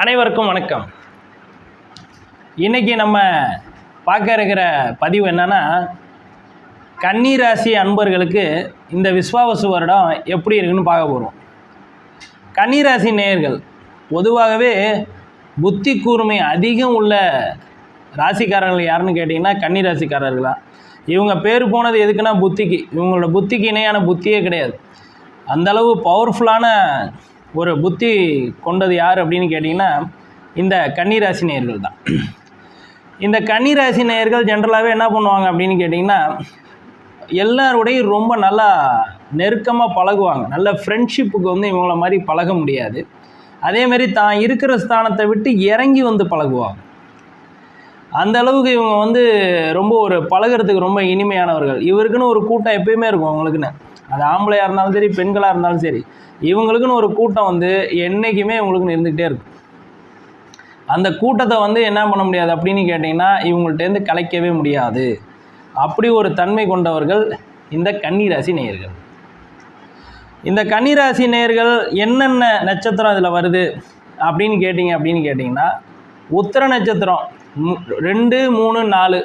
அனைவருக்கும் வணக்கம். இன்னைக்கு நம்ம பார்க்க இருக்கிற பதிவு என்னன்னா கன்னிராசி அன்பர்களுக்கு இந்த விஸ்வாவசு வருடம் எப்படி இருக்குன்னு பார்க்க போகிறோம் கன்னிராசி நேயர்கள் பொதுவாகவே புத்தி கூர்மை அதிகம் உள்ள ராசிக்காரர்கள் யாருன்னு கேட்டிங்கன்னா கன்னிராசிக்காரர்களா. இவங்க பேர் போனது எதுக்குன்னா புத்திக்கு. இவங்களோட புத்திக்கு இணையான புத்தியே கிடையாது. அந்த அளவு பவர்ஃபுல்லான ஒரு புத்தி கொண்டது யார் அப்படின்னு கேட்டிங்கன்னா இந்த கன்னிராசி நேர்கள் தான். இந்த கன்னிராசி நேர்கள் ஜென்ரலாகவே என்ன பண்ணுவாங்க அப்படின்னு கேட்டிங்கன்னா எல்லாரோடையும் ரொம்ப நல்லா நெருக்கமாக பழகுவாங்க. நல்ல ஃப்ரெண்ட்ஷிப்புக்கு வந்து இவங்கள மாதிரி பழக முடியாது. அதேமாரி தான் இருக்கிற ஸ்தானத்தை விட்டு இறங்கி வந்து பழகுவாங்க. அந்த அளவுக்கு இவங்க வந்து ரொம்ப ஒரு பழகுறதுக்கு ரொம்ப இனிமையானவர்கள். இவருக்குன்னு ஒரு கூட்டம் எப்பயுமே இருக்கும் அவங்களுக்குன்னு. அது ஆம்பளையாக இருந்தாலும் சரி பெண்களாக இருந்தாலும் சரி இவங்களுக்குன்னு ஒரு கூட்டம் வந்து என்றைக்குமே இவங்களுக்குன்னு இருந்துக்கிட்டே இருக்கும். அந்த கூட்டத்தை வந்து என்ன பண்ண முடியாது அப்படின்னு கேட்டிங்கன்னா இவங்கள்ட்டேருந்து கலைக்கவே முடியாது. அப்படி ஒரு தன்மை கொண்டவர்கள் இந்த கன்னிராசி நேயர்கள். இந்த கன்னிராசி நேயர்கள் என்னென்ன நட்சத்திரம் இதில் வருது அப்படின்னு கேட்டிங்க அப்படின்னு கேட்டிங்கன்னா உத்தர நட்சத்திரம் ரெண்டு மூணு நாலு.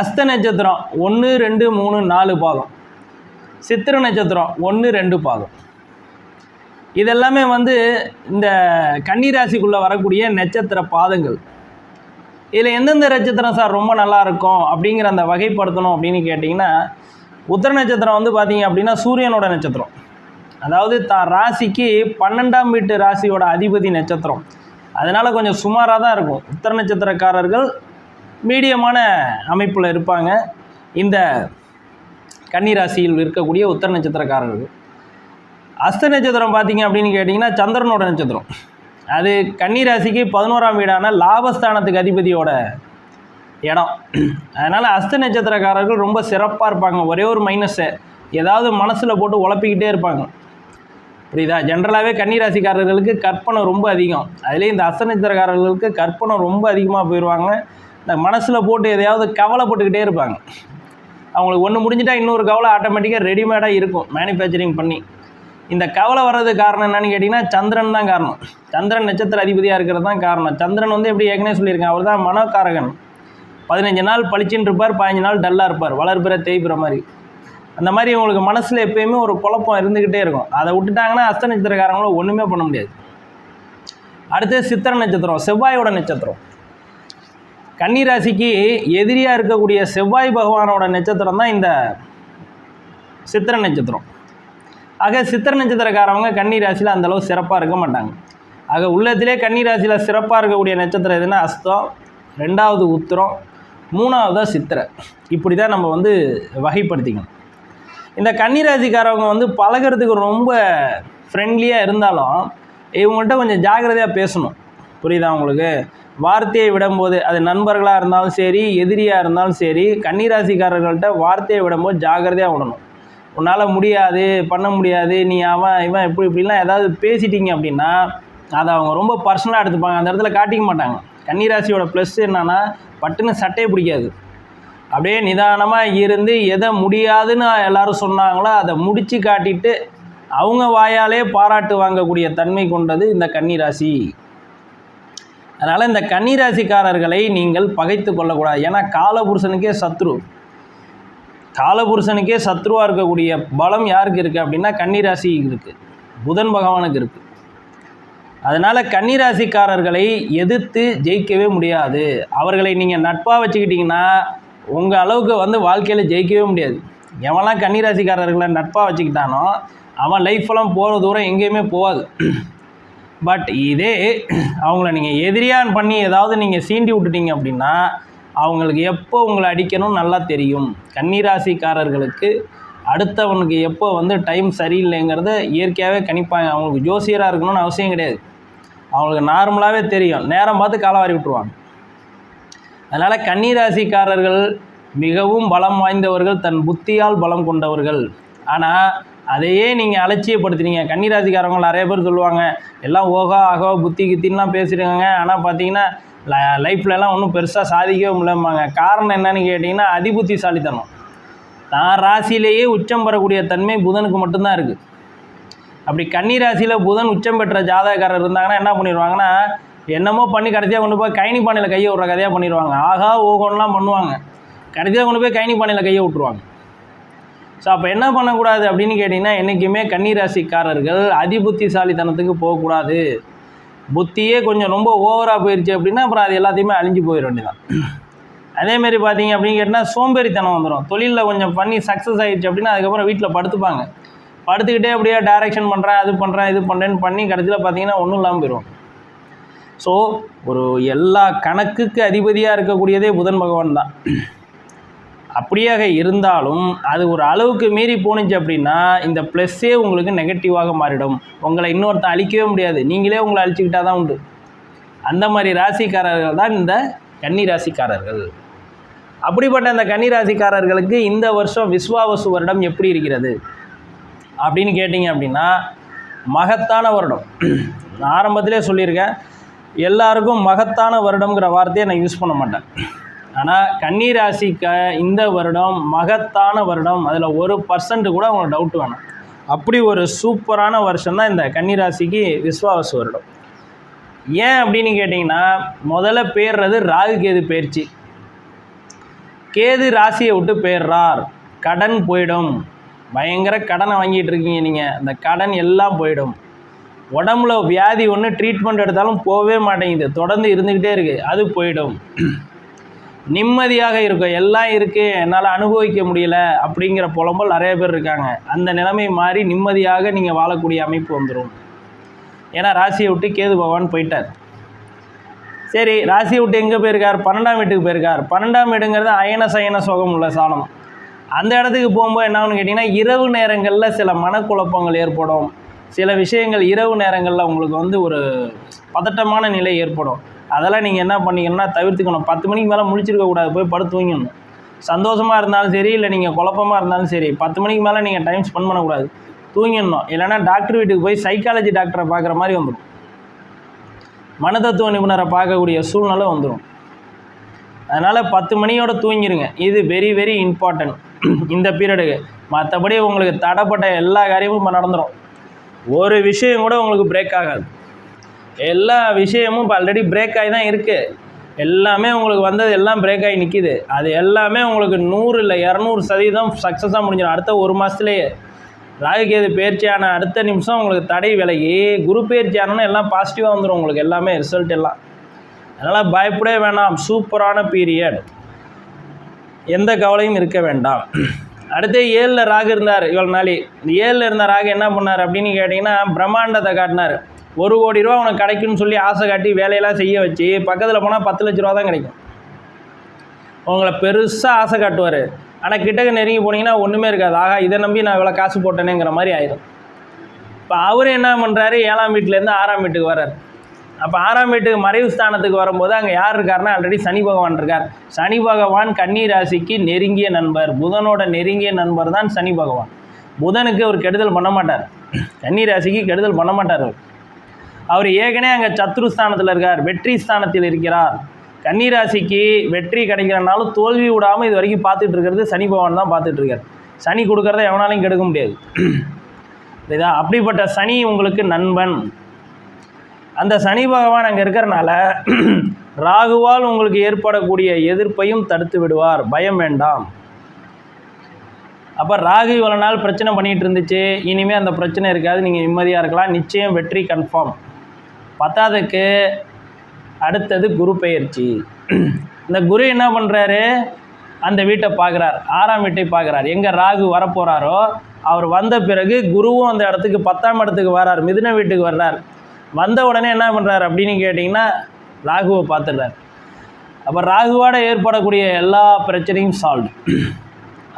அஸ்த நட்சத்திரம் ஒன்று ரெண்டு மூணு நாலு பாதம். சித்திர நட்சத்திரம் ஒன்று ரெண்டு பாதம். இதெல்லாமே வந்து இந்த கன்னிராசிக்குள்ளே வரக்கூடிய நட்சத்திர பாதங்கள். இதில் எந்தெந்த நட்சத்திரம் சார் ரொம்ப நல்லா இருக்கும் அப்படிங்கிற அந்த வகைப்படுத்தணும் அப்படின்னு கேட்டிங்கன்னா உத்தர நட்சத்திரம் வந்து பார்த்தீங்க அப்படின்னா சூரியனோட நட்சத்திரம். அதாவது தான் ராசிக்கு பன்னெண்டாம் வீட்டு ராசியோட அதிபதி நட்சத்திரம். அதனால் கொஞ்சம் சுமாராக தான் இருக்கும். உத்தர நட்சத்திரக்காரர்கள் மீடியமான அமைப்பில் இருப்பாங்க. இந்த கன்னிராசியில் இருக்கக்கூடிய உத்தர நட்சத்திரக்காரர்கள். அஸ்த நட்சத்திரம் பார்த்தீங்க அப்படின்னு கேட்டிங்கன்னா சந்திரனோட நட்சத்திரம். அது கன்னிராசிக்கு பதினோராம் வீடான லாபஸ்தானத்துக்கு அதிபதியோட இடம். அதனால் அஸ்த நட்சத்திரக்காரர்கள் ரொம்ப சிறப்பாக இருப்பாங்க. ஒரே ஒரு மைனஸை ஏதாவது மனசில் போட்டு உழப்பிக்கிட்டே இருப்பாங்க. புரியுதா? ஜென்ரலாகவே கன்னிராசிக்காரர்களுக்கு கற்பனை ரொம்ப அதிகம். அதுலேயும் இந்த அஸ்த நட்சத்திரக்காரர்களுக்கு கற்பனை ரொம்ப அதிகமாக போயிடுவாங்க இந்த மனசில் போட்டு எதையாவது கவலைப்பட்டுக்கிட்டே இருப்பாங்க. அவங்களுக்கு ஒன்று முடிஞ்சிட்டா இன்னொரு கவலை ஆட்டோமேட்டிக்காக ரெடிமேடாக இருக்கும் மேனுஃபேக்சரிங் பண்ணி. இந்த கவலை வர்றது காரணம் என்னன்னு கேட்டிங்கன்னா சந்திரன் தான் காரணம். சந்திரன் நட்சத்திர அதிபதியாக இருக்கிறது தான் காரணம். சந்திரன் வந்து எப்படி ஏற்கனவே சொல்லியிருக்கேன் அவர் தான் மனோகாரகன். பதினஞ்சு நாள் பளிச்சுன்னு இருப்பார் பதினஞ்சு நாள் டல்லாக இருப்பார் வளர்பிற தேய்பிற மாதிரி. அந்த மாதிரி உங்களுக்கு மனசில் எப்பயுமே ஒரு குழப்பம் இருந்துக்கிட்டே இருக்கும். அதை விட்டுட்டாங்கன்னா அஸ்த நட்சத்திரக்காரங்களும் ஒன்றுமே பண்ண முடியாது. அடுத்து சித்திர நட்சத்திரம் செவ்வாயோட நட்சத்திரம். கன்னிராசிக்கு எதிரியாக இருக்கக்கூடிய செவ்வாய் பகவானோட நட்சத்திரம் தான் இந்த சித்திர நட்சத்திரம். ஆக சித்திர நட்சத்திரக்காரவங்க கன்னிராசியில் அந்தளவு சிறப்பாக இருக்க மாட்டாங்க. ஆக உள்ளத்திலே கன்னிராசியில் சிறப்பாக இருக்கக்கூடிய நட்சத்திரம் எதுனா அஸ்தம் ரெண்டாவது உத்திரம் மூணாவதாக சித்திரை. இப்படி தான் நம்ம வந்து வகைப்படுத்திக்கணும். இந்த கன்னிராசிக்காரவங்க வந்து பழகுறதுக்கு ரொம்ப ஃப்ரெண்ட்லியாக இருந்தாலும் இவங்கள்ட்ட கொஞ்சம் ஜாக்கிரதையாக பேசணும். புரியுதா உங்களுக்கு? வார்த்தையை விடும்போது அது நண்பர்களாக இருந்தாலும் சரி எதிரியாக இருந்தாலும் சரி கன்னிராசிக்காரர்கள்ட்ட வார்த்தையை விடும்போது ஜாக்கிரதையாக விடணும் உன்னால் முடியாது பண்ண முடியாது நீ அவன் இவன் இப்படி இப்படிலாம் ஏதாவது பேசிட்டீங்க அப்படின்னா அதை அவங்க ரொம்ப பர்சனலாக எடுத்துப்பாங்க. அந்த இடத்துல காட்டிக்க மாட்டாங்க. கன்னிராசியோட ப்ளஸ் என்னென்னா பட்டுன்னு சட்டையே பிடிக்காது. அப்படியே நிதானமாக இருந்து எதை முடியாதுன்னு எல்லோரும் சொன்னாங்களோ அதை முடித்து காட்டிட்டு அவங்க வாயாலே பாராட்டு வாங்கக்கூடிய தன்மை கொண்டது இந்த கன்னிராசி. அதனால் இந்த கன்னிராசிக்காரர்களை நீங்கள் பகைத்து கொள்ளக்கூடாது. ஏன்னா காலபுருஷனுக்கே சத்ரு. காலபுருஷனுக்கே சத்ருவாக இருக்கக்கூடிய பலம் யாருக்கு இருக்குது அப்படின்னா கன்னிராசிக்கு இருக்குது புதன் பகவானுக்கு இருக்குது அதனால் கன்னிராசிக்காரர்களை எதிர்த்து ஜெயிக்கவே முடியாது. அவர்களை நீங்கள் நட்பாக வச்சுக்கிட்டிங்கன்னா உங்கள் அளவுக்கு வந்து வாழ்க்கையில் ஜெயிக்கவே முடியாது. எவன்லாம் கன்னிராசிக்காரர்களை நட்பாக வச்சுக்கிட்டானோ அவன் லைஃப்பெல்லாம் போகிற தூரம் எங்கேயுமே போகாது. பட் இதே அவங்கள நீங்கள் எதிரியான் பண்ணி ஏதாவது நீங்கள் சீண்டி விட்டுட்டீங்க அப்படின்னா அவங்களுக்கு எப்போ உங்களை அடிக்கணும் நல்லா தெரியும். கன்னிராசிக்காரர்களுக்கு அடுத்தவனுக்கு எப்போ வந்து டைம் சரியில்லைங்கிறத இயற்கையாகவே கணிப்பாங்க. அவங்களுக்கு ஜோசியராக இருக்கணும்னு அவசியம் கிடையாது. அவங்களுக்கு நார்மலாகவே தெரியும். நேரம் பார்த்து காலவாரி விட்டுருவாங்க. அதனால் கன்னிராசிக்காரர்கள் மிகவும் பலம் வாய்ந்தவர்கள் தன் புத்தியால் பலம் கொண்டவர்கள். ஆனால் அதையே நீங்கள் அலட்சியப்படுத்துறீங்க. கன்னிராசிக்காரவங்க நிறைய பேர் சொல்லுவாங்க எல்லாம் ஓகா ஆகோ புத்தி கித்தின்லாம் பேசுகிறாங்க ஆனால் பார்த்தீங்கன்னா லைஃப்லலாம் ஒன்றும் பெருசாக சாதிக்கவே முடியாமாங்க காரணம் என்னன்னு கேட்டிங்கன்னா அதிபுத்திசாலித்தனம். தான் ராசியிலேயே உச்சம் பெறக்கூடிய தன்மை புதனுக்கு மட்டும்தான் இருக்குது அப்படி கன்னி ராசியில் புதன் உச்சம் பெற்ற ஜாதகக்காரர் இருந்தாங்கன்னா என்ன பண்ணிடுவாங்கன்னா என்னமோ பண்ணி கடைசியாக கொண்டு போய் கைனி பானையில் கையை விட்ற கதையாக பண்ணிடுவாங்க. ஆகா ஓகோன்லாம் பண்ணுவாங்க. கடைசியாக கொண்டு போய் கைனி பானையில் கையை விட்ருவாங்க ஸோ அப்போ என்ன பண்ணக்கூடாது அப்படின்னு கேட்டிங்கன்னா என்றைக்குமே கன்னிராசிக்காரர்கள் அதிபுத்திசாலித்தனத்துக்கு போகக்கூடாது. புத்தியே கொஞ்சம் ரொம்ப ஓவராக போயிடுச்சு அப்படின்னா அப்புறம் அது எல்லாத்தையுமே அழிஞ்சு போயிட வேண்டியதான் அதேமாரி பார்த்தீங்க அப்படின்னு கேட்டால் சோம்பேறித்தனம் வந்துடும் தொழிலில் கொஞ்சம் பண்ணி சக்ஸஸ் ஆகிடுச்சு அப்படின்னா அதுக்கப்புறம் வீட்டில் படுத்துப்பாங்க. படுத்துக்கிட்டே அப்படியே டைரக்ஷன் பண்ணுறேன் அது பண்ணுறேன் இது பண்ணுறேன்னு பண்ணி கடைசியில் பார்த்தீங்கன்னா ஒன்றும் இல்லாமல் போயிடும் ஸோ ஒரு எல்லா கணக்குக்கு அதிபதியாக இருக்கக்கூடியதே புதன் பகவான் தான். அப்படியாக இருந்தாலும் அது ஒரு அளவுக்கு மீறி போணுச்சு அப்படின்னா இந்த ப்ளஸ்ஸே உங்களுக்கு நெகட்டிவாக மாறிடும். உங்களை இன்னொருத்தன் அழிக்கவே முடியாது. நீங்களே உங்களை அழிச்சிக்கிட்டா தான் உண்டு. அந்த மாதிரி ராசிக்காரர்கள் தான் இந்த கன்னி ராசிக்காரர்கள் அப்படிப்பட்ட இந்த கன்னி ராசிக்காரர்களுக்கு இந்த வருஷம் விஸ்வாவசு வருடம் எப்படி இருக்கிறது? அப்படின்னு கேட்டிங்க அப்படின்னா மகத்தான வருடம். நான் ஆரம்பத்திலே சொல்லியிருக்கேன் எல்லாருக்கும் மகத்தான வருடங்கிற வார்த்தையை நான் யூஸ் பண்ண மாட்டேன். ஆனால் கன்னிராசிக்கு இந்த வருடம் மகத்தான வருடம். அதில் ஒரு பர்சன்ட் கூட உங்களுக்கு டவுட் வேணாம். அப்படி ஒரு சூப்பரான வருஷம் தான் இந்த கன்னிராசிக்கு விஸ்வாச விஸ்வாவசு வருடம். ஏன் அப்படின்னு கேட்டிங்கன்னா முதல்ல பேர்றது ராகு கேது பயிற்சி. கேது ராசியை விட்டு போயிடுறார் கடன் போயிடும். பயங்கர கடனை வாங்கிட்டு இருக்கீங்க நீங்கள் அந்த கடன் எல்லாம் போயிடும். உடம்புல வியாதி ஒன்று ட்ரீட்மெண்ட் எடுத்தாலும் போகவே மாட்டேங்குது. தொடர்ந்து இருந்துக்கிட்டே இருக்குது அது போயிடும். நிம்மதியாக இருக்கும். எல்லாம் இருக்குது என்னால் அனுபவிக்க முடியல அப்படிங்கிற புலம்பல் நிறைய பேர் இருக்காங்க. அந்த நிலைமை மாறி நிம்மதியாக நீங்கள் வாழக்கூடிய அமைப்பு வந்துடும் ஏன்னா ராசியை விட்டு கேது பகவான் போயிட்டார். சரி ராசியை விட்டு எங்கே போயிருக்கார்? பன்னெண்டாம் வீட்டுக்கு போயிருக்கார். பன்னெண்டாம் வீடுங்கிறது அயன சயன சுகம் உள்ள சாணம். அந்த இடத்துக்கு போகும்போது என்ன கேட்டிங்கன்னா இரவு நேரங்களில் சில மனக்குழப்பங்கள் ஏற்படும். சில விஷயங்கள் இரவு நேரங்களில் உங்களுக்கு வந்து ஒரு பதட்டமான நிலை ஏற்படும். அதெல்லாம் நீங்கள் என்ன பண்ணிக்கணும்னா தவிர்த்துக்கணும். பத்து மணிக்கு மேலே முழிச்சிருக்க கூடாது. போய் படுத்து தூங்கிடணும். சந்தோஷமாக இருந்தாலும் சரி இல்லை நீங்கள் குழப்பமாக இருந்தாலும் சரி பத்து மணிக்கு மேலே நீங்கள் டைம் ஸ்பெண்ட் பண்ணக்கூடாது. தூங்கிடணும். இல்லைன்னா டாக்டர் வீட்டுக்கு போய் சைக்காலஜி டாக்டரை பார்க்குற மாதிரி வந்துடும் மனதத்துவ நிபுணரை பார்க்கக்கூடிய சூழ்நிலை வந்துடும் அதனால் பத்து மணியோட தூங்கிடுங்க இது வெரி வெரி இம்பார்ட்டன்ட் இந்த பீரியடுக்கு மற்றபடி உங்களுக்கு தடைப்பட்ட எல்லா காரியமும் இப்போ நடந்துடும் ஒரு விஷயம் கூட உங்களுக்கு பிரேக் ஆகாது. எல்லா விஷயமும் இப்போ ஆல்ரெடி பிரேக் ஆகி தான் இருக்குது எல்லாமே உங்களுக்கு வந்தது எல்லாம் பிரேக் ஆகி நிற்கிது அது எல்லாமே உங்களுக்கு நூறு இல்லை இரநூறு சதவீதம் சக்ஸஸாக முடிஞ்சிடும். அடுத்த ஒரு மாதத்துலேயே ராகுகேது பயிற்சியான அடுத்த நிமிஷம் உங்களுக்கு தடை விலகி குரு பயிற்சி எல்லாம் பாசிட்டிவாக வந்துடும் உங்களுக்கு எல்லாமே ரிசல்ட் எல்லாம். அதனால் பயப்படவே வேணாம் சூப்பரான பீரியட் எந்த கவலையும் இருக்க வேண்டாம். அடுத்து ஏழில் ராகு இருந்தார் இவ்வளோ நாளி. இந்த ஏழில் இருந்த ராகு என்ன பண்ணார் அப்படின்னு கேட்டிங்கன்னா பிரம்மாண்டத்தை காட்டினார். ஒரு கோடி ரூபா உனக்கு கிடைக்கும்னு சொல்லி ஆசை காட்டி வேலையெல்லாம் செய்ய வச்சு பக்கத்தில் போனால் பத்து லட்ச ரூபா தான் கிடைக்கும். உங்களை பெருசாக ஆசை காட்டுவார். ஆனால் கிட்டக்க நெருங்கி போனீங்கன்னா ஒன்றுமே இருக்காது. ஆகா இதை நம்பி நான் இவ்வளோ காசு போட்டேனேங்கிற மாதிரி ஆயிடும் இப்போ அவர் என்ன பண்ணுறாரு ஏழாம் வீட்டிலேருந்து ஆறாம் வீட்டுக்கு வர்றார். அப்போ ஆறாம் வீட்டுக்கு மறைவு ஸ்தானத்துக்கு வரும்போது அங்கே யார் இருக்காருன்னா ஆல்ரெடி சனி பகவான் இருக்கார். சனி பகவான் கன்னி ராசிக்கு நெருங்கிய நண்பர். புதனோட நெருங்கிய நண்பர் தான் சனி பகவான். புதனுக்கு அவர் கெடுதல் பண்ண மாட்டார். கன்னி ராசிக்கு கெடுதல் பண்ண மாட்டார் அவர். அவர் ஏற்கனவே அங்கே சத்ரு ஸ்தானத்தில் இருக்கார் வெற்றி ஸ்தானத்தில் இருக்கிறார். கன்னிராசிக்கு வெற்றி கிடைக்கிறனாலும் தோல்வி விடாமல் இது வரைக்கும் பார்த்துட்டு இருக்கிறது சனி பகவான் தான் பார்த்துட்டு இருக்கார். சனி கொடுக்கறத எவனாலையும் கெடுக்க முடியாது. இதா அப்படிப்பட்ட சனி உங்களுக்கு நண்பன். அந்த சனி பகவான் அங்கே இருக்கிறனால ராகுவால் உங்களுக்கு ஏற்படக்கூடிய எதிர்ப்பையும் தடுத்து விடுவார். பயம் வேண்டாம். அப்போ ராகு இவ்வளோ நாள் பிரச்சனை பண்ணிகிட்டு இருந்துச்சு. இனிமேல் அந்த பிரச்சனை இருக்காது. நீங்கள் நிம்மதியாக இருக்கலாம். நிச்சயம் வெற்றி கன்ஃபார்ம் பத்தாவதுக்கு அடுத்தது குரு பெயர்ச்சி இந்த குரு என்ன பண்ணுறாரு அந்த வீட்டை பார்க்குறார். ஆறாம் வீட்டை பார்க்குறார். எங்கே ராகு வரப்போகிறாரோ அவர் வந்த பிறகு குருவும் அந்த இடத்துக்கு பத்தாம் இடத்துக்கு வரார். மிதுன வீட்டுக்கு வர்றார். வந்த உடனே என்ன பண்ணுறாரு அப்படின்னு கேட்டிங்கன்னா ராகுவை பார்த்துடுறார். அப்போ ராகுவோட ஏற்படக்கூடிய எல்லா பிரச்சனையும் சால்வ்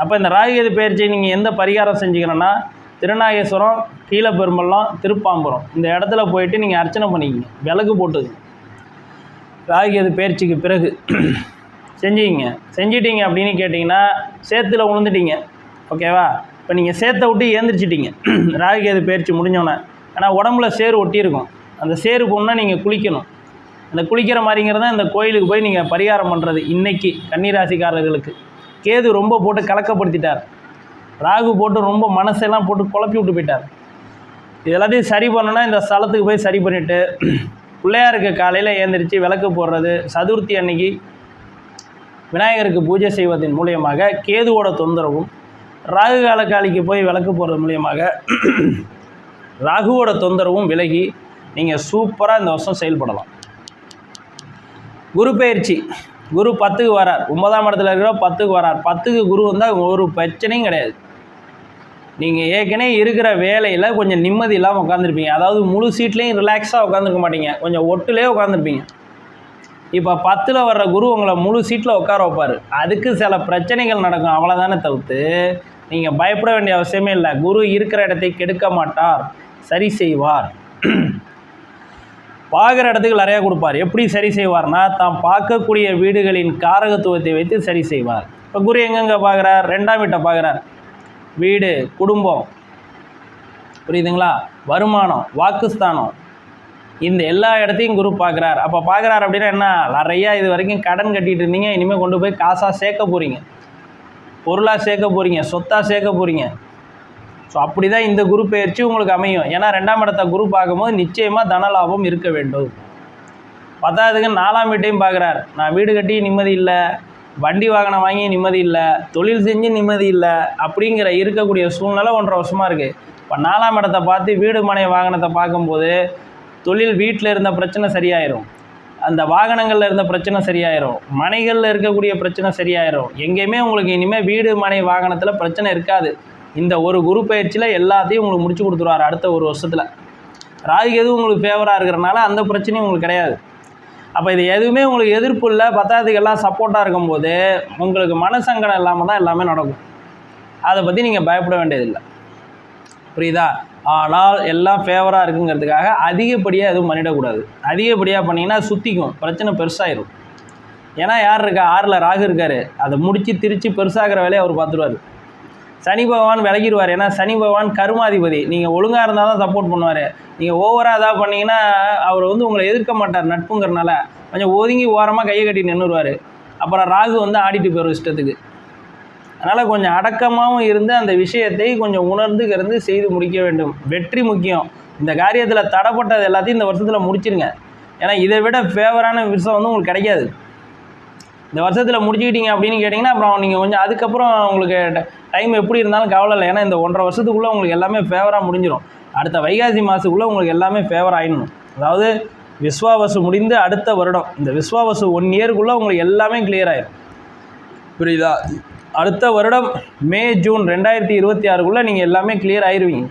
அப்போ இந்த ராகுகேது பயிற்சியை நீங்கள் எந்த பரிகாரம் செஞ்சுக்கணும்னா திருநாகேஸ்வரம் கீழப்பெரும்பள்ளம் திருப்பாம்புரம். இந்த இடத்துல போயிட்டு நீங்கள் அர்ச்சனை பண்ணிக்கிங்க. விளக்கு போட்டுங்க ராகுகேது பயிற்சிக்கு பிறகு. செஞ்சுக்கிங்க செஞ்சிட்டீங்க அப்படின்னு கேட்டிங்கன்னா சேத்துல விழுந்துட்டீங்க ஓகேவா? இப்போ நீங்கள் சேத்தை விட்டு ஏந்திரிச்சிட்டீங்க. ராகுகேது பயிற்சி முடிஞ்சோன்னே ஆனால் உடம்புல சேறு ஒட்டியிருக்கும். அந்த சேறு போனால் நீங்கள் குளிக்கணும். அந்த குளிக்கிற மாதிரிங்கிறத இந்த கோயிலுக்கு போய் நீங்கள் பரிகாரம் பண்ணுறது இன்றைக்கி கன்னிராசிக்காரர்களுக்கு. கேது ரொம்ப போட்டு கலக்கப்படுத்திட்டார். ராகு போட்டு ரொம்ப மனசெல்லாம் போட்டு குழப்பி விட்டு போயிட்டார். இது எல்லாத்தையும் சரி பண்ணோன்னா இந்த ஸ்தலத்துக்கு போய் சரி பண்ணிவிட்டு பிள்ளையாருக்கு காலையில் ஏந்திரிச்சு விளக்கு போடுறது சதுர்த்தி அன்னைக்கு விநாயகருக்கு பூஜை செய்வதன் மூலியமாக கேதுவோட தொந்தரவும் ராகு கால காளிக்கு போய் விளக்கு போடுறது மூலியமாக ராகுவோட தொந்தரவும் விலகி நீங்கள் சூப்பராக இந்த வருஷம் செயல்படலாம். குரு பயிற்சி. குரு பத்துக்கு வரார். ஒன்பதாம் இடத்துல இருக்கிற பத்துக்கு வரார். பத்துக்கு குரு வந்தால் ஒரு பிரச்சனையும் கிடையாது. நீங்கள் ஏற்கனவே இருக்கிற வேலையில் கொஞ்சம் நிம்மதி இல்லாமல் உட்காந்துருப்பீங்க அதாவது முழு சீட்லேயும் ரிலாக்ஸாக உட்காந்துருக்க மாட்டீங்க. கொஞ்சம் ஒட்டுலேயே உட்காந்துருப்பீங்க இப்போ பத்தில் வர்ற குரு உங்களை முழு சீட்டில் உட்கார வைப்பார். அதுக்கு சில பிரச்சனைகள் நடக்கும். அவ்வளோதானே தவிர்த்து நீங்கள் பயப்பட வேண்டிய அவசியமே இல்லை. குரு இருக்கிற இடத்தை கெடுக்க மாட்டார். சரி செய்வார். பார்க்குற இடத்துக்கு நிறையா கொடுப்பார். எப்படி சரி செய்வார்னா தாம் பார்க்கக்கூடிய வீடுகளின் காரகத்துவத்தை வைத்து சரி செய்வார். இப்போ குரு எங்கெங்கே பார்க்குறார் ரெண்டாம் வீட்டை பார்க்குறார் வீடு குடும்பம். புரியுதுங்களா? வருமானம் வாக்குஸ்தானம். இந்த எல்லா இடத்தையும் குரு பார்க்குறார். அப்போ பார்க்குறாரு அப்படின்னா என்ன? நிறையா இது வரைக்கும் கடன் கட்டிகிட்டு இருந்தீங்க இனிமேல் கொண்டு போய் காசாக சேர்க்க போகிறீங்க பொருளாக சேர்க்க போகிறீங்க சொத்தாக சேர்க்க போகிறீங்க ஸோ அப்படி தான் இந்த குரு பயிற்சி உங்களுக்கு அமையும். ஏன்னா ரெண்டாம் இடத்த குரு பார்க்கும்போது நிச்சயமாக தன லாபம் இருக்க வேண்டும். பத்தாவதுக்கு நாலாம் வீட்டையும் பார்க்குறார். நான் வீடு கட்டி நிம்மதி இல்லை. வண்டி வாகனம் வாங்கி நிம்மதி இல்லை தொழில் செஞ்சு நிம்மதி இல்லை அப்படிங்கிற இருக்கக்கூடிய சூழ்நிலை ஒன்றரை வருஷமாக இருக்குது இப்போ நாலாம் இடத்த பார்த்து வீடு மனை வாகனத்தை பார்க்கும்போது தொழில் வீட்டில் இருந்த பிரச்சனை சரியாயிரும். அந்த வாகனங்களில் இருந்த பிரச்சனை சரியாயிரும். மனைகளில் இருக்கக்கூடிய பிரச்சனை சரியாயிரும். எங்கேயுமே உங்களுக்கு இனிமேல் வீடு மனை வாகனத்தில் பிரச்சனை இருக்காது. இந்த ஒரு குரு பயிற்சியில் எல்லாத்தையும் உங்களுக்கு முடிச்சு கொடுத்துருவார் அடுத்த ஒரு வருஷத்தில். ராகு எதுவும் உங்களுக்கு ஃபேவராக இருக்கிறனால அந்த பிரச்சனையும் உங்களுக்கு கிடையாது. அப்போ இது எதுவுமே உங்களுக்கு எதிர்ப்பு இல்லை பத்தாவதுக்கெல்லாம் சப்போர்ட்டாக இருக்கும்போது உங்களுக்கு மனசங்கடம் இல்லாமல் தான் எல்லாமே நடக்கும். அதை பற்றி நீங்கள் பயப்பட வேண்டியதில்லை. புரியுதா? ஆனால் எல்லாம் ஃபேவராக இருக்குங்கிறதுக்காக அதிகப்படியாக எதுவும் பண்ணிடக்கூடாது. அதிகப்படியாக பண்ணிங்கன்னா சுற்றிக்கும் பிரச்சனை பெருசாகிடும் ஏன்னா யார் இருக்கா? ஆறில் ராகு இருக்கார். அதை முடித்து திரித்து பெருசாகிற வேலையை அவர் பார்த்துருவார். சனி பகவான் விலகிடுவார். ஏன்னா சனி பகவான் கருமாதிபதி. நீங்கள் ஒழுங்காக இருந்தால் தான் சப்போர்ட் பண்ணுவார். நீங்கள் ஓவராக எதாவது பண்ணிங்கன்னா அவர் வந்து உங்களை எதிர்க்க மாட்டார் நட்புங்கிறனால. கொஞ்சம் ஒதுங்கி ஓரமாக கையை கட்டி நின்றுடுவார் அப்புறம் ராகு வந்து ஆடிட்டு போயிடும் இஷ்டத்துக்கு. அதனால் கொஞ்சம் அடக்கமாகவும் இருந்து அந்த விஷயத்தை கொஞ்சம் உணர்ந்துக்கிறது செய்து முடிக்க வேண்டும். வெற்றி முக்கியம். இந்த காரியத்தில் தடப்பட்டது எல்லாத்தையும் இந்த வருஷத்தில் முடிச்சிருங்க. ஏன்னா இதை விட ஃபேவரான விஷயம் வந்து உங்களுக்கு கிடைக்காது. இந்த வருஷத்தில் முடிச்சுக்கிட்டீங்க அப்படின்னு கேட்டிங்கன்னா அப்புறம் நீங்கள் கொஞ்சம் அதுக்கப்புறம் உங்களுக்கு டைம் எப்படி இருந்தாலும் கவலை இல்லை. ஏன்னா இந்த ஒன்றரை வருஷத்துக்குள்ளே உங்களுக்கு எல்லாமே ஃபேவராக முடிஞ்சிடும் அடுத்த வைகாசி மாதத்துக்குள்ளே உங்களுக்கு எல்லாமே ஃபேவர் ஆகிடணும் அதாவது விஸ்வாவசு முடிந்து அடுத்த வருடம். இந்த விஸ்வாவசு ஒன் இயருக்குள்ளே உங்களுக்கு எல்லாமே கிளியர் ஆயிடும் புரியுதா? அடுத்த வருடம் மே ஜூன் ரெண்டாயிரத்தி இருபத்தி ஆறுக்குள்ளே நீங்கள் எல்லாமே கிளியர் ஆயிடுவீங்க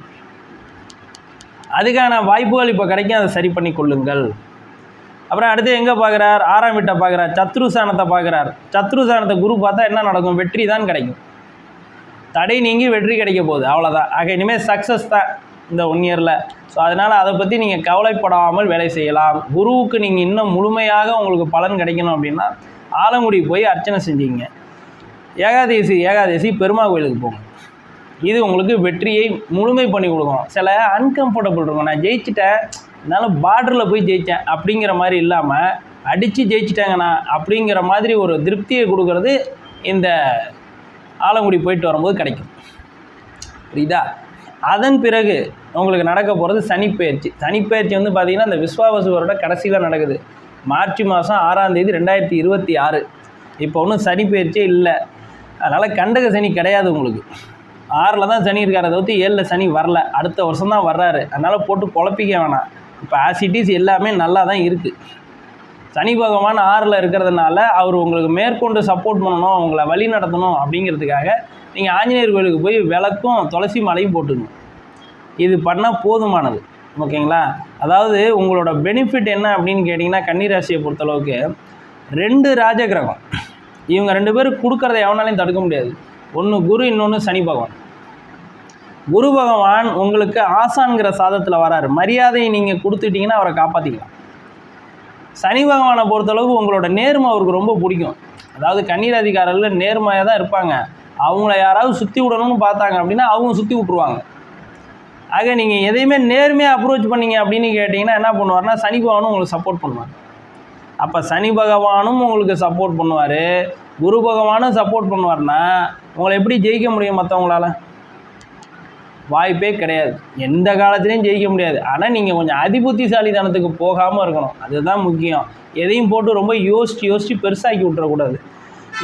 அதுக்கான வாய்ப்புகள் இப்போ கிடைக்கும். அதை சரி பண்ணி கொள்ளுங்கள். அப்புறம் அடுத்து எங்கே பார்க்குறார் ஆறாம் வீட்டை பார்க்குறார் சத்ருசானத்தை பார்க்குறார் சத்ருசானத்தை குரு பார்த்தா என்ன நடக்கும்? வெற்றி தான் கிடைக்கும். தடை நீங்கி வெற்றி கிடைக்க போகுது. அவ்வளோதான் ஆக இனிமேல் சக்ஸஸ் தான் இந்த ஒன் இயரில் ஸோ அதனால் அதை பற்றி நீங்கள் கவலைப்படாமல் வேலை செய்யலாம். குருவுக்கு நீங்கள் இன்னும் முழுமையாக உங்களுக்கு பலன் கிடைக்கணும் அப்படின்னா ஆலங்குடி போய் அர்ச்சனை செஞ்சீங்க. ஏகாதேசி ஏகாதேசி பெருமாள் கோயிலுக்கு போங்க. இது உங்களுக்கு வெற்றியை முழுமை பண்ணி கொடுக்கும். சில அன்கம்ஃபர்டபுள் இருக்கும். நான் ஜெயிச்சிட்டேன் என்னால் பார்டரில் போய் ஜெயித்தேன் அப்படிங்கிற மாதிரி இல்லாமல் அடித்து ஜெயிச்சிட்டாங்கண்ணா அப்படிங்கிற மாதிரி ஒரு திருப்தியை கொடுக்கறது இந்த ஆலங்குடி போயிட்டு வரும்போது கிடைக்கும். புரியுதா? அதன் பிறகு உங்களுக்கு நடக்க போகிறது சனிப்பெயர்ச்சி. சனிப்பெயர்ச்சி வந்து பார்த்திங்கன்னா இந்த விஸ்வாவசு வருட கடைசியில் நடக்குது. மார்ச் மாதம் ஆறாம் தேதி ரெண்டாயிரத்தி இருபத்தி ஆறு. இப்போ ஒன்றும் சனிப்பெயர்ச்சியே இல்லை. அதனால் கண்டக சனி கிடையாது உங்களுக்கு. ஆறில் தான் சனி இருக்கார. தவிர்த்து ஏழில் சனி வரல. அடுத்த வருஷம் தான் வர்றாரு. அதனால் போட்டு குழப்பிக்க வேணாம். இப்போ ஆசிட்டிஸ் எல்லாமே நல்லா தான் இருக்குது சனி பகவான் ஆறில் இருக்கிறதுனால அவர் உங்களுக்கு மேற்கொண்டு சப்போர்ட் பண்ணணும் உங்களை வழி நடத்தணும் அப்படிங்கிறதுக்காக நீங்கள் ஆஞ்சநேயர் கோயிலுக்கு போய் விளக்கும் துளசி மாலையும் போட்டுங்க இது பண்ணால் போதுமானது. ஓகேங்களா? அதாவது உங்களோட பெனிஃபிட் என்ன அப்படின்னு கேட்டிங்கன்னா கன்னிராசியை பொறுத்தளவுக்கு ரெண்டு ராஜகிரகம். இவங்க ரெண்டு பேரும் கொடுக்கறத எவனாலையும் தடுக்க முடியாது. ஒன்று குரு இன்னொன்று சனி பகவான். குரு பகவான் உங்களுக்கு ஆசான்கிற சாதத்தில் வராரு. மரியாதையை நீங்கள் கொடுத்துட்டிங்கன்னா அவரை காப்பாற்றிக்கலாம் சனி பகவானை பொறுத்தளவுக்கு உங்களோட நேர்மை அவருக்கு ரொம்ப பிடிக்கும். அதாவது கண்ணீர் அதிகாரில் நேர்மையாக தான் இருப்பாங்க. அவங்கள யாராவது சுற்றி விடணும்னு பார்த்தாங்க அப்படின்னா அவங்க சுற்றி விட்ருவாங்க ஆக நீங்கள் எதையுமே நேர்மையாக அப்ரோச் பண்ணீங்க அப்படின்னு கேட்டிங்கன்னா என்ன பண்ணுவார்னா சனி பகவானும் உங்களுக்கு சப்போர்ட் பண்ணுவார். அப்போ சனி பகவானும் உங்களுக்கு சப்போர்ட் பண்ணுவார். குரு பகவானும் சப்போர்ட் பண்ணுவார்னா உங்களை எப்படி ஜெயிக்க முடியும் மற்றவங்களால வாய்ப்பே கிடையாது. எந்த காலத்துலேயும் ஜெயிக்க முடியாது. ஆனால் நீங்கள் கொஞ்சம் அதிபுத்திசாலித்தனத்துக்கு போகாமல் இருக்கணும். அதுதான் முக்கியம். எதையும் போட்டு ரொம்ப யோசித்து யோசித்து பெருசாக்கி விட்டுறக்கூடாது.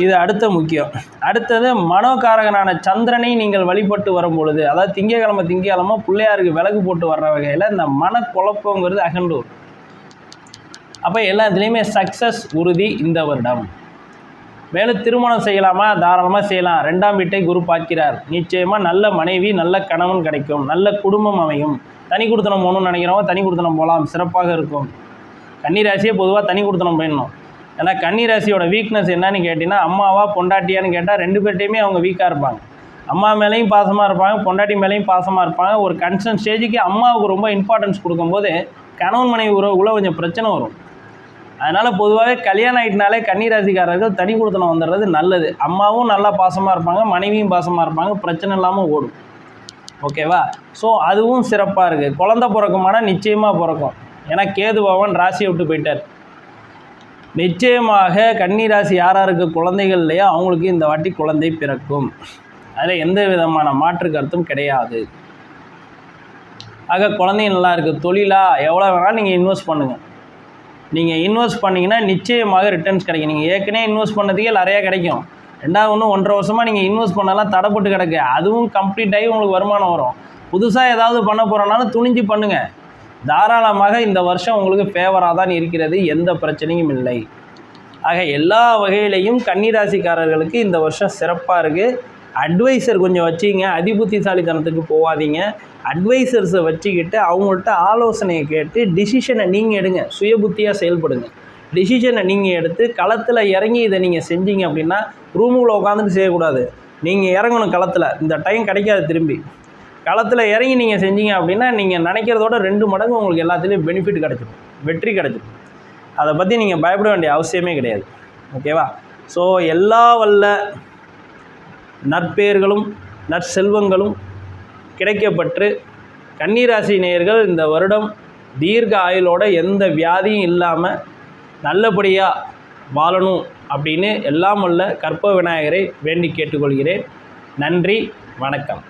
இது அடுத்த முக்கியம். அடுத்தது மனோகாரகனான சந்திரனை நீங்கள் வழிபட்டு வரும் பொழுது அதாவது திங்கக்கிழமை திங்கக்கிழமை பிள்ளையாருக்கு விளக்கு போட்டு வர்ற வகையில் இந்த மனக்குழப்பங்கிறது அகண்டூர் அப்போ எல்லாத்துலேயுமே சக்ஸஸ் உறுதி இந்த வருடம். மேலும் திருமணம் செய்யலாமா? தாராளமாக செய்யலாம். ரெண்டாம் வீட்டை குரு பார்க்கிறார். நிச்சயமாக நல்ல மனைவி நல்ல கணவன் கிடைக்கும். நல்ல குடும்பம் அமையும். தனி கொடுத்தனம் போகணும்னு நினைக்கிறவங்க தனி கொடுத்தனம் போகலாம். சிறப்பாக இருக்கும். கன்னிராசியே பொதுவாக தனி கொடுத்தனம் போயிடணும். ஏன்னா கன்னிராசியோட வீக்னஸ் என்னன்னு கேட்டிங்கன்னா அம்மாவா பொண்டாட்டியான்னு கேட்டால் ரெண்டு பேர்ட்டையுமே அவங்க வீக்காக இருப்பாங்க. அம்மா மேலேயும் பாசமாக இருப்பாங்க. பொண்டாட்டி மேலேயும் பாசமாக இருப்பாங்க. ஒரு கன்சர்ன் ஸ்டேஜுக்கு அம்மாவுக்கு ரொம்ப இம்பார்ட்டன்ஸ் கொடுக்கும்போது கணவன் மனைவி உறவுக்குள்ளே கொஞ்சம் பிரச்சனை வரும். அதனால் பொதுவாகவே கல்யாணம் ஆகிட்டனாலே கன்னிராசிக்காரர்கள் தனி கொடுத்தனம் வந்துடுறது நல்லது. அம்மாவும் நல்லா பாசமாக இருப்பாங்க மனைவியும் பாசமாக இருப்பாங்க பிரச்சனை இல்லாமல் ஓடும். ஓகேவா? ஸோ அதுவும் சிறப்பாக இருக்குது குழந்த பிறக்குமானா நிச்சயமாக பிறக்கும். ஏன்னா கேது பவன் ராசியை விட்டு போயிட்டார். நிச்சயமாக கன்னிராசி யார் யாருக்கு குழந்தைகள் இல்லையோ அவங்களுக்கு இந்த வாட்டி குழந்தை பிறக்கும். அதில் எந்த விதமான மாற்று கருத்தும் கிடையாது. ஆக குழந்தைங்க நல்லா இருக்குது தொழிலாக எவ்வளோ வேணாலும் நீங்கள் இன்வெஸ்ட் பண்ணுங்கள் நீங்கள் இன்வெஸ்ட் பண்ணிங்கன்னா நிச்சயமாக ரிட்டர்ன்ஸ் கிடைக்கும். நீங்கள் ஏற்கனவே இன்வெஸ்ட் பண்ணதுக்கே நிறையா கிடைக்கும். ரெண்டாவது ஒன்று ஒன்றரை வருஷமாக நீங்கள் இன்வெஸ்ட் பண்ணலாம் தடைப்பட்டு கிடக்கு. அதுவும் கம்ப்ளீட் ஆகி உங்களுக்கு வருமானம் வரும். புதுசாக ஏதாவது பண்ண போகிறனாலும் துணிஞ்சு பண்ணுங்கள் தாராளமாக இந்த வருஷம் உங்களுக்கு ஃபேவராக தான் இருக்கிறது. எந்த பிரச்சனையும் இல்லை. ஆக எல்லா வகையிலையும் கன்னிராசிக்காரர்களுக்கு இந்த வருஷம் சிறப்பாக இருக்குது அட்வைசர் கொஞ்சம் வச்சிங்க. அதிபுத்திசாலித்தனத்துக்கு போகாதீங்க அட்வைசர்ஸை வச்சுக்கிட்டு அவங்கள்ட்ட ஆலோசனையை கேட்டு டிசிஷனை நீங்கள் எடுங்க. சுய புத்தியாக செயல்படுங்க டிசிஷனை நீங்கள் எடுத்து களத்தில் இறங்கி இதை நீங்கள் செஞ்சீங்க அப்படின்னா ரூமுக்குள்ளே உட்காந்துட்டு செய்யக்கூடாது. நீங்கள் இறங்கணும் களத்தில். இந்த டைம் கிடைக்காது திரும்பி. களத்தில் இறங்கி நீங்கள் செஞ்சீங்க அப்படின்னா நீங்கள் நினைக்கிறதோட ரெண்டு மடங்கு உங்களுக்கு எல்லாத்துலேயும் பெனிஃபிட் கிடச்சிடும் வெற்றி கிடச்சிடும் அதை பற்றி நீங்கள் பயப்பட வேண்டிய அவசியமே கிடையாது. ஓகேவா ஸோ எல்லா வல்ல நற்பெயர்களும் நற்செல்வங்களும் கிடைக்கப்பட்டு கன்னிராசி நேயர்கள் இந்த வருடம் தீர்க்க ஆயுளோட எந்த வியாதியும் இல்லாமல் நல்லபடியாக வாழணும் அப்படின்னு எல்லாம் உள்ள கற்ப விநாயகரை வேண்டி கேட்டுக்கொள்கிறேன். நன்றி வணக்கம்.